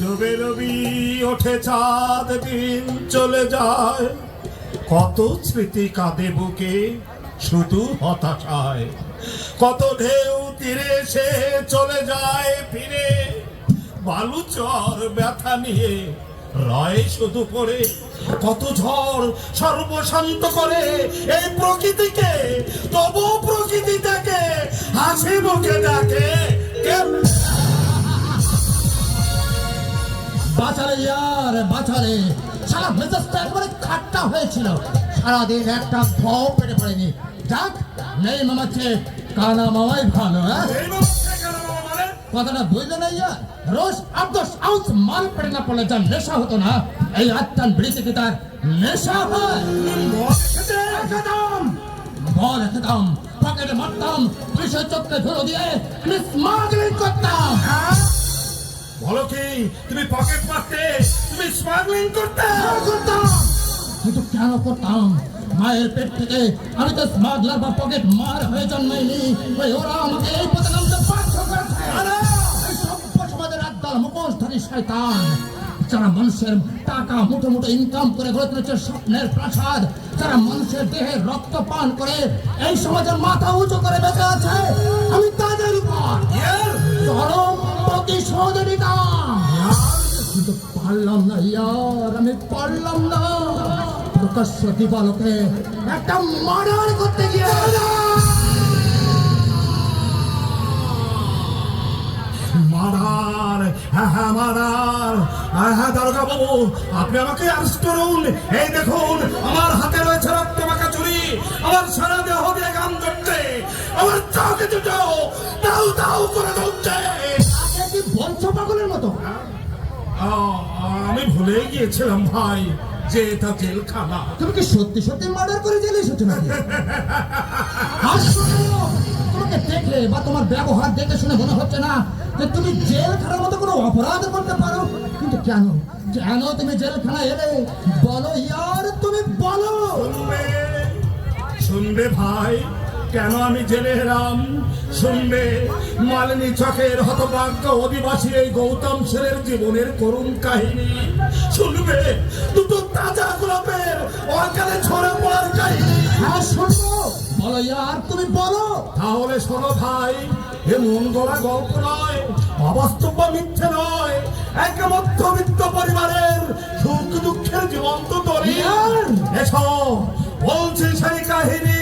ডুবে রবি ওঠে চাঁদ দিন চলে যায়। কত স্মৃতি কাঁদে বুকে, শুধু হতাশায়। কত ঢেউ তীরে এসে চলে যায় ফিরে। বালুচর ব্যথা নিয়ে রয় শুধু পড়ে। কত ঝড় সর্বশান্ত করে এই প্রকৃতিকে, তবু প্রকৃতি হাসি মুখে ডাকে। ইয়ার বাঁচারে সারা মেজাজটা একবারে খাট্টা হয়েছিল। সারাদিন একটা ভাও পেটে পড়েনি। যাক নেই মামাচ্ছে কানা মামাই ভালো হ্যাঁ? মানে? কথাটা বুঝলে না ইয়ার রোজ আট দশ আউন্স মাল না পড়লে যা নেশা হতো না। এই আত্মান থেকে তার নেশা হয়। বল খেতাম পকেটে মারতাম পুলিশের চোখকে ধুলো দিয়ে আমি স্মাগলিং করতাম। হ্যাঁ? বলো কি, তুমি পকেট মারতে, তুমি স্মাগলিং করতে? করতাম। কিন্তু কেন করতাম? মায়ের পেট থেকে আমি তো স্মাগলার বা পকেট মার হয়ে জন্মাইনি। ওই ওরা আমাকে এই পথে নামতে বাধ্য করেছে। মুখোশধারী শয়তান। যারা মানুষের টাকা, মুঠো মুঠো ইনকাম করে গড়ে তুলেছে স্বপ্নের প্রাসাদ, যারা মানুষের দেহে রক্ত পান করে, এই সমাজের মাথা উঁচু করে বেঁচে আছে। আমি প্রতিশোধ কিন্তু পারলাম না, ইয়ার, আমি পারলাম না। প্রকাশ্য দিবালোকে একটা মার্ডার করতে গিয়ে হ্যাঁ হ্যাঁ মারার। হ্যাঁ হ্যাঁ দারোগা আপনি আমাকে অ্যারেস্ট করুন। এই দেখুন, আমার হাতে রয়েছে রক্ত মাখা চুরি। আমার সারা দেহ দিয়ে গান ধরছে আমার চোখে দুটো দাউ দাউ করে বলছো পাগলের মতো। আমি ভুলে গিয়েছিলাম ভাই যে এটা জেলখানা। তুমি কি সত্যি সত্যি মার্ডার করে জেলে এসেছ নাকি? তোমাকে দেখে বা তোমার ব্যবহার দেখে শুনে মনে হচ্ছে না যে তুমি জেলখানার মতো কোনো অপরাধ করতে পারো। কিন্তু কেন? কেন তুমি জেলখানায় এলে? বলো ইয়ার তুমি বলো। শুনবে ভাই কেন আমি জেলে এলাম? শুনবে মালিনী চকের হতভাগ্য অধিবাসী এই গৌতম সেনের জীবনের করুণ কাহিনী। শুনবে দুটো তাজা গোলাপের অকালে ছড়ে পড়ার কাহিনী। হ্যাঁ শুনব। বলো ইয়ার তুমি বলো। তাহলে শোনো ভাই এ মন গড়া গল্প নয় অবাস্তব মিথ্যে নয় এক মধ্যবিত্ত পরিবারের সুখ দুঃখের জীবন্ত তরি। ইয়ার! এসো বলছি সেই কাহিনী।